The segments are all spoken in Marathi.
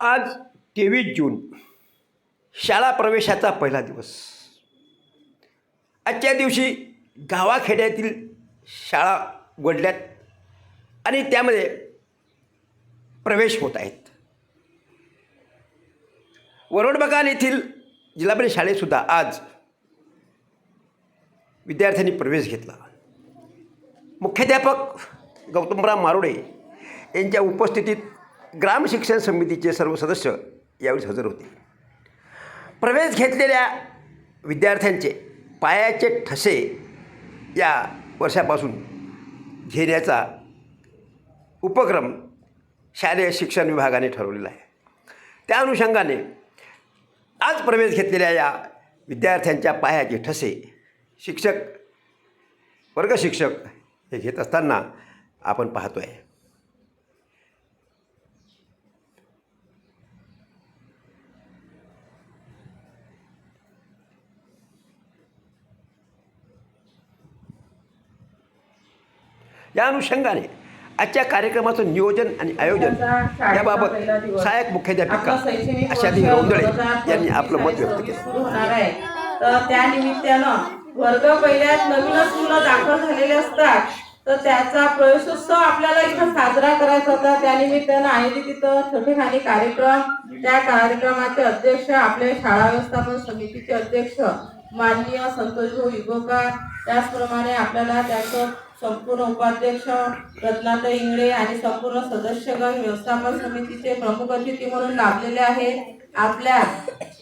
आज तेवीस जून शाळा प्रवेशाचा पहिला दिवस. आजच्या दिवशी गावाखेड्यातील शाळा उघडल्यात आणि त्यामध्ये प्रवेश होत आहेत. वरोडबगान येथील जिल्हा परिषद शाळेतसुद्धा आज विद्यार्थ्यांनी प्रवेश घेतला. मुख्याध्यापक गौतमराव मारोडे यांच्या उपस्थितीत ग्राम शिक्षण समितीचे सर्व सदस्य यावेळी हजर होते. प्रवेश घेतलेल्या विद्यार्थ्यांचे पायाचे ठसे या वर्षापासून घेण्याचा उपक्रम शालेय शिक्षण विभागाने ठरवलेला आहे. त्या अनुषंगाने आज प्रवेश घेतलेल्या या विद्यार्थ्यांच्या पायाचे ठसे शिक्षक वर्गशिक्षक हे घेत असताना आपण पाहतो आहे या अनुषंगाने आजच्या कार्यक्रमाचं नियोजन आणि आयोजन याबाबत सहाय्यक मुख्याध्यापिका आशादी रौंदळे 2024 यांनी आपलं मत व्यक्त केलं. तर त्या निमित्तानं वर्ग पहिल्यात नवीनच मुलं दाखल झालेले असतात. तर त्याचा प्रवेशोत्सव आपल्याला इथं साजरा करायचा होता. त्या निमित्तानं आयोजित इथं छोटेखानी कार्यक्रम. त्या कार्यक्रमाचे अध्यक्ष आपले शाळा व्यवस्थापन समितीचे अध्यक्ष माननीय संतोष इगोकार त्याचप्रमाणे आपल्याला त्याचं संपूर्ण उपाध्यक्ष रत्नाताई इंगळे आणि संपूर्ण सदस्यगण व्यवस्थापन समितीचे प्रमुख अतिथी म्हणून लाभलेले आहेत. आपल्या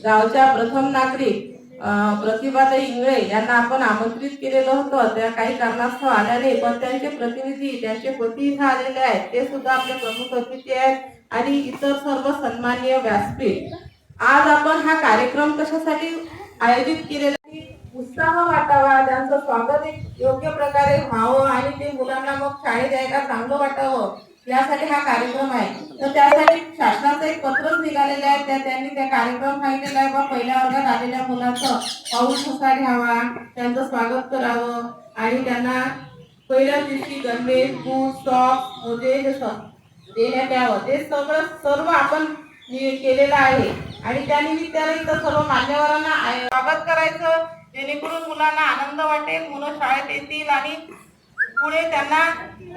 गावच्या प्रथम नागरिक अं, प्रतिभाताई इंगळे यांना आपण आमंत्रित केलेलं होतं. त्या काही कारणास्तव आल्या नाही पण त्यांचे प्रतिनिधी त्यांचे पती इथं आलेले आहेत. ते सुद्धा आपले प्रमुख अतिथी आहेत आणि इतर सर्व सन्माननीय व्यासपीठ. आज आपण हा कार्यक्रम कशासाठी आयोजित केलेला उत्साह वाटावा त्यांचं स्वागत एक योग्य प्रकारे व्हावं आणि ते मुलांना मग शाळेत यायला चांगलं वाटावं यासाठी हा कार्यक्रम आहे. तर त्यासाठी शासनाचं एक पत्रच निघालेलं आहे. त्या त्यांनी त्या कार्यक्रम सांगितलेला आहे. बा पहिल्या वर्गात आलेल्या मुलाचं पाऊल कसा घ्यावा त्यांचं स्वागत करावं आणि त्यांना पहिल्या दिवशी गणवेश बूट सॉक्स मोजे म्हणजे हे देण्यात यावं ते सगळं सर्व आपण केलेलं आहे. आणि त्यानिमित्ताने इथं सर्व मान्यवरांना स्वागत करायचं जेणेकरून मुलांना आनंद वाटेल मुलं शाळेत येतील आणि पुढे त्यांना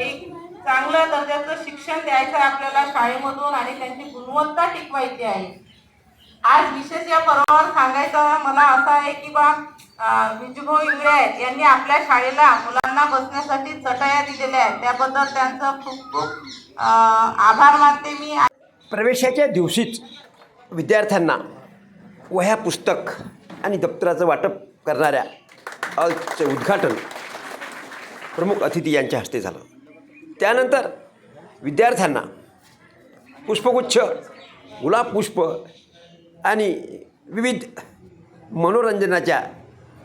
एक चांगल्या दर्जाचं शिक्षण द्यायचं आपल्याला शाळेमधून आणि त्यांची गुणवत्ता टिकवायची आहे. आज विशेष या पर्वावर सांगायचं मला असं आहे की बा अं, विजूभाऊ इंगळे यांनी आपल्या शाळेला मुलांना बसण्यासाठी चटया दिलेल्या आहेत. त्याबद्दल त्यांचं खूप खूप आभार मानते मी. प्रवेशाच्या दिवशीच विद्यार्थ्यांना वह्या पुस्तक आणि दप्तराचं वाटप करणाऱ्या हॉलचे उद्घाटन प्रमुख अतिथी यांच्या हस्ते झालं. त्यानंतर विद्यार्थ्यांना पुष्पगुच्छ गुलाब पुष्प आणि विविध मनोरंजनाच्या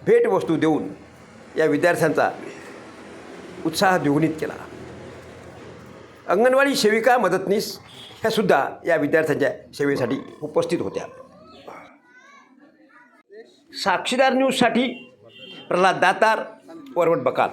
भेटवस्तू देऊन या विद्यार्थ्यांचा उत्साह द्विगुणित केला. अंगणवाडी सेविका मदतनीस ह्यासुद्धा या विद्यार्थ्यांच्या सेवेसाठी उपस्थित होत्या. साक्षीदार न्यूजसाठी प्रल्हाद दातार वरवट बकाल.